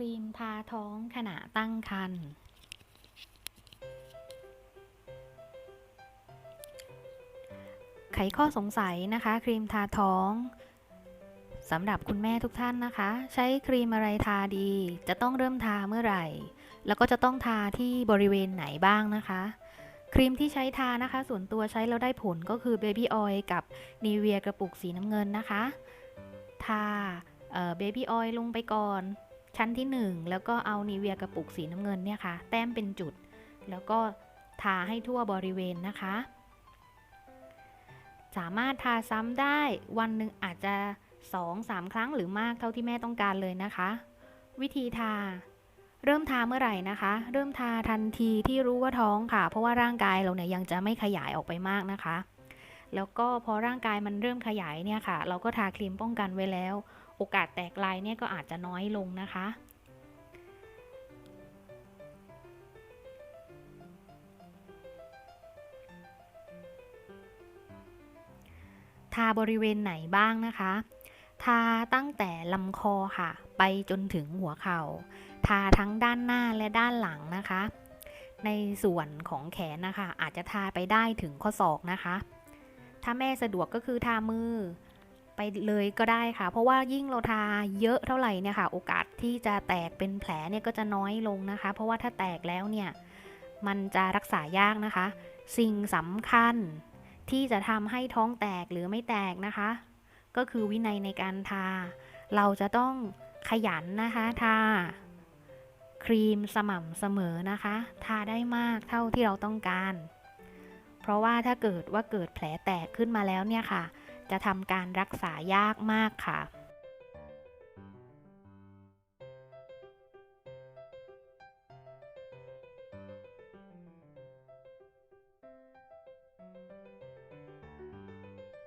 รีมทาท้องขณะตั้งครรภ์ไขข้อสงสัยนะคะ ครีมทาท้องสำหรับคุณแม่ทุกท่านนะคะ ใช้ครีมอะไรทาดี จะต้องเริ่มทาเมื่อไหร่ แล้วก็จะต้องทาที่บริเวณไหนบ้างนะคะ ครีมที่ใช้ทานะคะ ส่วนตัวใช้แล้วได้ผลก็คือ Baby Oil กับ Nivea กระปุกสีน้ำเงินนะคะ ทาเบบี้ออยล์ลงไปก่อน ชั้นที่ 1 แล้วก็เอา Nivea กระปุกสีน้ำเงินเนี่ยค่ะ แต้มเป็นจุด แล้วก็ทาให้ทั่วบริเวณนะคะ สามารถทาซ้ำได้วันหนึ่งอาจจะ 2-3 ครั้งหรือมากเท่าที่แม่ต้องการเลยนะคะ วิธีทาเริ่มทาเมื่อไหร่นะคะ เริ่มทาทันทีที่รู้ว่าท้องค่ะ เพราะว่าร่างกายเราเนี่ยยังจะไม่ขยายออกไปมากนะคะ แล้วก็พอร่างกายมันเริ่มขยายเนี่ยค่ะ เราก็ทาครีมป้องกันไว้แล้ว โอกาสแตกลายเนี่ยก็อาจจะน้อยลงนะคะ ทาบริเวณไหนบ้างนะคะ ทาตั้งแต่ลำคอค่ะ ไปจนถึงหัวเขา่า ทาทั้งด้านหน้าและด้านหลังนะคะ ในส่วนของแขนนะคะ อาจจะทาไปได้ถึงข้อศอกนะคะ ถ้าแม่สะดวกก็คือทามือไปเลยก็ได้ค่ะ เพราะว่ายิ่งเราทาเยอะเท่าไหร่เนี่ยค่ะ โอกาสที่จะแตกเป็นแผลเนี่ยก็จะน้อยลงนะคะ เพราะว่าถ้าแตกแล้วเนี่ยมันจะรักษายากนะคะ สิ่งสำคัญที่จะทำให้ท้องแตกหรือไม่แตกนะคะ ก็คือวินัยในการทา เราจะต้องขยันนะคะทาครีมสม่ำเสมอนะคะ ทาได้มากเท่าที่เราต้องการ ราะว่าถ้าเกิดว่าเกิดแผลแตกขึ้นมาแล้วเนี่ยค่ะ จะทำการรักษายากมากค่ะ